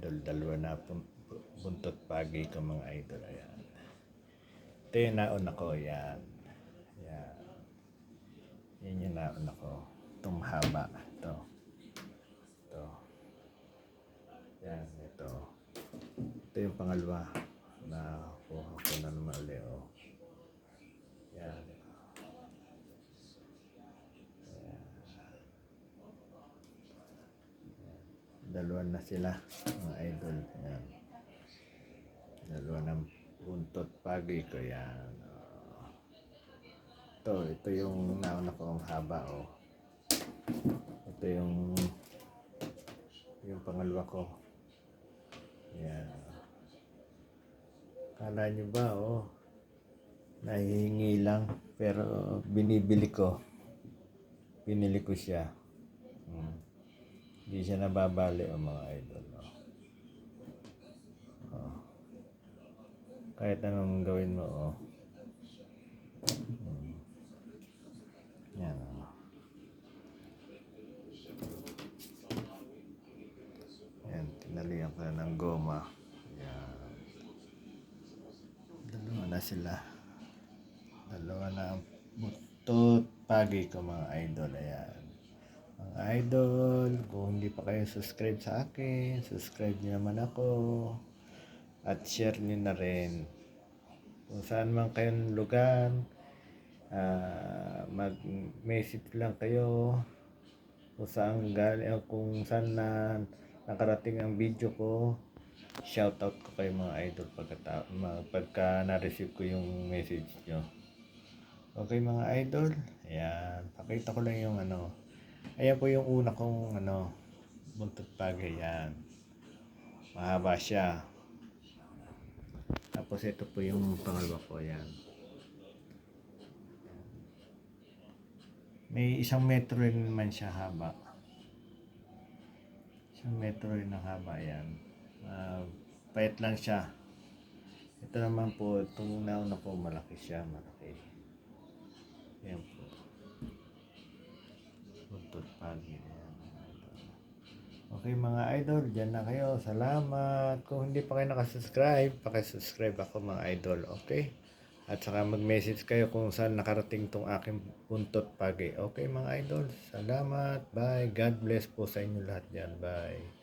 idol. Dalawa na buntot pagi ko mga idol. Ayan. Ito yung nauna ko. Yan. Yan. Yan yung nauna ko. Itong mahaba. Ito. Ito. Yan. Ito. Ito yung pangalawa na kuha ko na naman ulit. Oh. Yan. Dalawa na sila, mga idol. Yan. Dalawa ng buntot pagi ko yan. Ito, ito yung nauna ko ang haba, oh. Ito yung yung pangalawa ko. Yan. Kala nyo ba, oh, nahihingi lang, pero binibili ko. Binili ko siya. Hmm. Hindi siya nababali ang mga idol. No? Oh. Kahit anong gawin mo, oh. Hmm. Yan, oh. Yan, ng goma. Yan. Dalawa na sila. Dalawa na ang butot pagi ko mga idol. Ayan. Mga idol, kung hindi pa kayo subscribe sa akin, subscribe niyo naman ako. At share niyo na rin. Kung saan man kayong lugar, ah, mag-message lang kayo kung saan galing, kung saan na nakarating ang video ko. Shoutout ko kayo mga idol pagka, pagka na-receive ko yung message nyo. Okay mga idol, ayan, pakita ko lang yung ano, ayan po yung una kong ano, buntot pagi, yan. Mahaba siya. Tapos ito po yung pangalawa ko, yan. May isang metro rin naman siya haba. Isang metro rin ang haba, yan. Ah, payat lang siya. Ito naman po, itong nauna ko, malaki siya, malaki. Yan po. Buntot pagi. Ayan, mga idol. Okay mga idol, dyan na kayo. Salamat. Kung hindi pa kayo nakasubscribe, pakisubscribe ako mga idol. Okay? At saka mag-message kayo kung saan nakarating tong aking buntot pagi. Okay mga idol, salamat. Bye. God bless po sa inyo lahat dyan. Bye.